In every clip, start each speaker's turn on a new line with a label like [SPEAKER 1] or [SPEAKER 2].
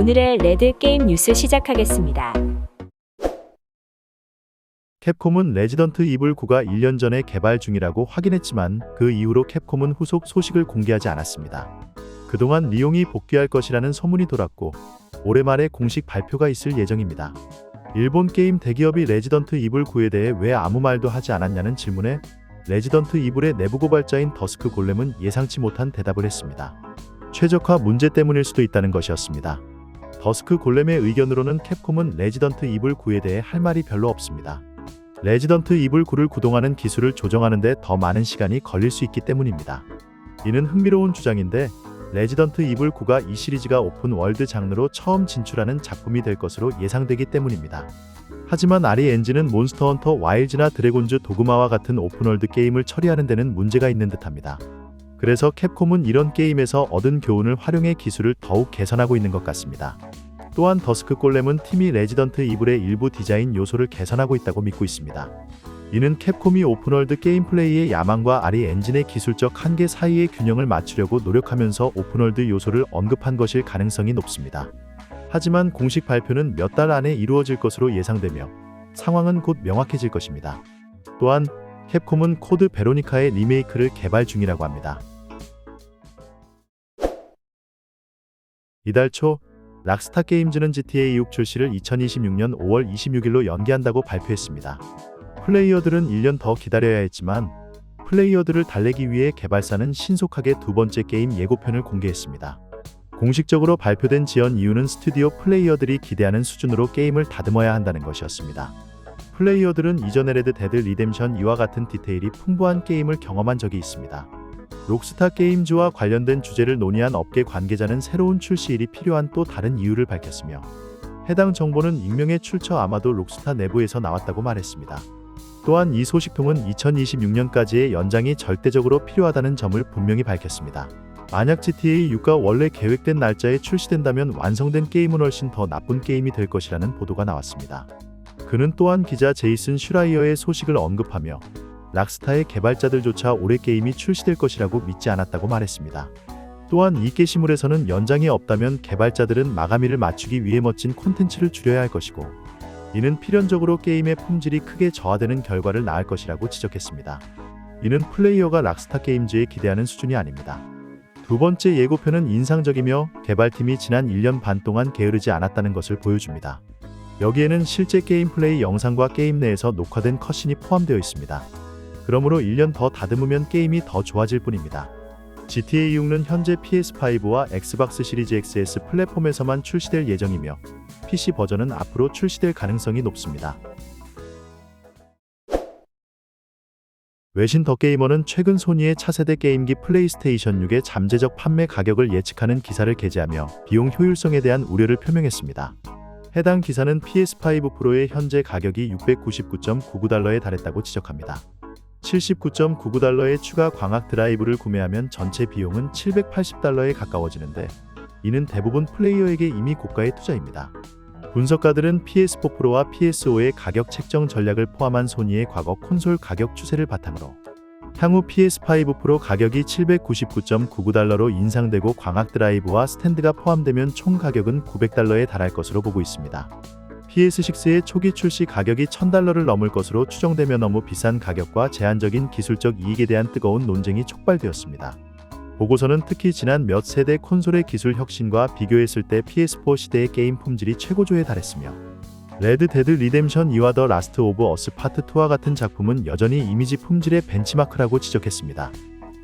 [SPEAKER 1] 오늘의 레드 게임 뉴스 시작하겠습니다.
[SPEAKER 2] 캡콤은 레지던트 이블 9가 1년 전에 개발 중이라고 확인했지만 그 이후로 캡콤은 후속 소식을 공개하지 않았습니다. 그동안 리용이 복귀할 것이라는 소문이 돌았고 올해 말에 공식 발표가 있을 예정입니다. 일본 게임 대기업이 레지던트 이블 9에 대해 왜 아무 말도 하지 않았냐는 질문에 레지던트 이블의 내부 고발자인 더스크 골렘은 예상치 못한 대답을 했습니다. 최적화 문제 때문일 수도 있다는 것이었습니다. 더스크 골렘의 의견으로는 캡콤은 레지던트 이블 9에 대해 할 말이 별로 없습니다. 레지던트 이블 9를 구동하는 기술을 조정하는데 더 많은 시간이 걸릴 수 있기 때문입니다. 이는 흥미로운 주장인데 레지던트 이블 9가 이 시리즈가 오픈 월드 장르로 처음 진출하는 작품이 될 것으로 예상되기 때문입니다. 하지만 아리 엔진은 몬스터 헌터 와일즈나 드래곤즈 도그마와 같은 오픈월드 게임을 처리하는 데는 문제가 있는 듯합니다. 그래서 캡콤은 이런 게임에서 얻은 교훈을 활용해 기술을 더욱 개선하고 있는 것 같습니다. 또한 더스크 골렘은 팀이 레지던트 이블의 일부 디자인 요소를 개선하고 있다고 믿고 있습니다. 이는 캡콤이 오픈월드 게임 플레이의 야망과 아리 엔진의 기술적 한계 사이의 균형을 맞추려고 노력하면서 오픈월드 요소를 언급한 것일 가능성이 높습니다. 하지만 공식 발표는 몇 달 안에 이루어질 것으로 예상되며 상황은 곧 명확해질 것입니다. 또한 캡콤은 코드 베로니카의 리메이크를 개발 중이라고 합니다. 이달 초 락스타 게임즈는 GTA 6 출시를 2026년 5월 26일로 연기한다고 발표했습니다. 플레이어들은 1년 더 기다려야 했지만 플레이어들을 달래기 위해 개발사는 신속하게 두 번째 게임 예고편을 공개했습니다. 공식적으로 발표된 지연 이유는 스튜디오 플레이어들이 기대하는 수준으로 게임을 다듬어야 한다는 것이었습니다. 플레이어들은 이전의 레드 데드 리뎀션 이와 같은 디테일이 풍부한 게임을 경험한 적이 있습니다. 록스타 게임즈와 관련된 주제를 논의한 업계 관계자는 새로운 출시일이 필요한 또 다른 이유를 밝혔으며 해당 정보는 익명의 출처 아마도 록스타 내부에서 나왔다고 말했습니다. 또한 이 소식통은 2026년까지의 연장이 절대적으로 필요하다는 점을 분명히 밝혔습니다. 만약 GTA 6가 원래 계획된 날짜에 출시된다면 완성된 게임은 훨씬 더 나쁜 게임이 될 것이라는 보도가 나왔습니다. 그는 또한 기자 제이슨 슈라이어의 소식을 언급하며 락스타의 개발자들조차 올해 게임이 출시될 것이라고 믿지 않았다고 말했습니다. 또한 이 게시물에서는 연장이 없다면 개발자들은 마감일을 맞추기 위해 멋진 콘텐츠를 줄여야 할 것이고 이는 필연적으로 게임의 품질이 크게 저하되는 결과를 낳을 것이라고 지적했습니다. 이는 플레이어가 락스타 게임즈에 기대하는 수준이 아닙니다. 두 번째 예고편은 인상적이며 개발팀이 지난 1년 반 동안 게으르지 않았다는 것을 보여줍니다. 여기에는 실제 게임 플레이 영상과 게임 내에서 녹화된 컷신이 포함되어 있습니다. 그러므로 1년 더 다듬으면 게임이 더 좋아질 뿐입니다. GTA 6는 현재 PS5와 엑스박스 시리즈 XS 플랫폼에서만 출시될 예정이며 PC 버전은 앞으로 출시될 가능성이 높습니다. 외신 더 게이머는 최근 소니의 차세대 게임기 플레이스테이션 6의 잠재적 판매 가격을 예측하는 기사를 게재하며 비용 효율성에 대한 우려를 표명했습니다. 해당 기사는 PS5 프로의 현재 가격이 699.99달러에 달했다고 지적합니다. 79.99달러의 추가 광학 드라이브를 구매하면 전체 비용은 780달러에 가까워지는데 이는 대부분 플레이어에게 이미 고가의 투자입니다. 분석가들은 PS4 프로와 PS5의 가격 책정 전략을 포함한 소니의 과거 콘솔 가격 추세를 바탕으로 향후 PS5 프로 가격이 799.99달러로 인상되고 광학 드라이브와 스탠드가 포함되면 총 가격은 900달러에 달할 것으로 보고 있습니다. PS6의 초기 출시 가격이 1000달러를 넘을 것으로 추정되며 너무 비싼 가격과 제한적인 기술적 이익에 대한 뜨거운 논쟁이 촉발되었습니다. 보고서는 특히 지난 몇 세대 콘솔의 기술 혁신과 비교했을 때 PS4 시대의 게임 품질이 최고조에 달했으며 레드 데드 리뎀션 2와 더 라스트 오브 어스 파트 2와 같은 작품은 여전히 이미지 품질의 벤치마크라고 지적했습니다.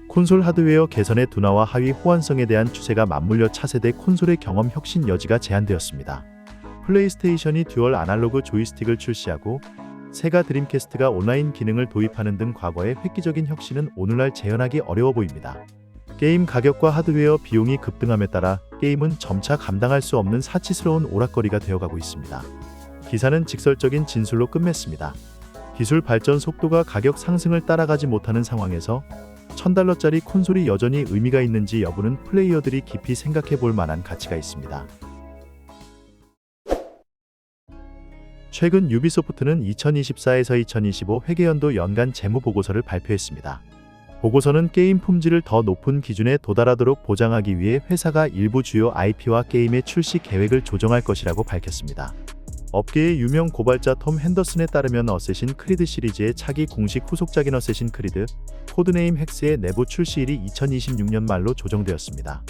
[SPEAKER 2] 콘솔 하드웨어 개선의 둔화와 하위 호환성에 대한 추세가 맞물려 차세대 콘솔의 경험 혁신 여지가 제한되었습니다. 플레이스테이션이 듀얼 아날로그 조이스틱을 출시하고 세가 드림캐스트가 온라인 기능을 도입하는 등 과거의 획기적인 혁신은 오늘날 재현하기 어려워 보입니다. 게임 가격과 하드웨어 비용이 급등함에 따라 게임은 점차 감당할 수 없는 사치스러운 오락거리가 되어가고 있습니다. 기사는 직설적인 진술로 끝맺습니다. 기술 발전 속도가 가격 상승을 따라가지 못하는 상황에서 1000달러짜리 콘솔이 여전히 의미가 있는지 여부는 플레이어들이 깊이 생각해 볼 만한 가치가 있습니다. 최근 유비소프트는 2024에서 2025 회계연도 연간 재무 보고서를 발표했습니다. 보고서는 게임 품질을 더 높은 기준에 도달하도록 보장하기 위해 회사가 일부 주요 IP와 게임의 출시 계획을 조정할 것이라고 밝혔습니다. 업계의 유명 고발자 톰 핸더슨에 따르면 어쌔신 크리드 시리즈의 차기 공식 후속작인 어쌔신 크리드 코드네임 헥스의 내부 출시일이 2026년 말로 조정되었습니다.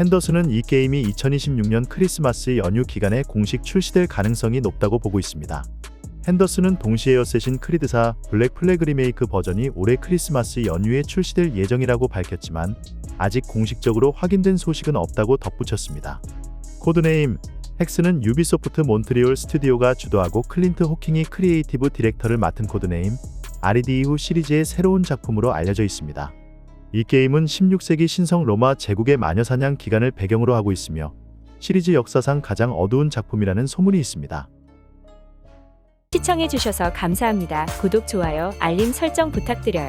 [SPEAKER 2] 핸더슨은 이 게임이 2026년 크리스마스 연휴 기간에 공식 출시될 가능성이 높다고 보고 있습니다. 핸더슨은 동시에 어쌔신 크리드사 블랙 플래그 리메이크 버전이 올해 크리스마스 연휴에 출시될 예정이라고 밝혔지만 아직 공식적으로 확인된 소식은 없다고 덧붙였습니다. 코드네임 헥스는 유비소프트 몬트리올 스튜디오가 주도하고 클린트 호킹이 크리에이티브 디렉터를 맡은 코드네임 이후 시리즈의 새로운 작품으로 알려져 있습니다. 이 게임은 16세기 신성 로마 제국의 마녀사냥 기간을 배경으로 하고 있으며 시리즈 역사상 가장 어두운 작품이라는 소문이 있습니다.
[SPEAKER 1] 시청해주셔서 감사합니다. 구독, 좋아요, 알림 설정 부탁드려요.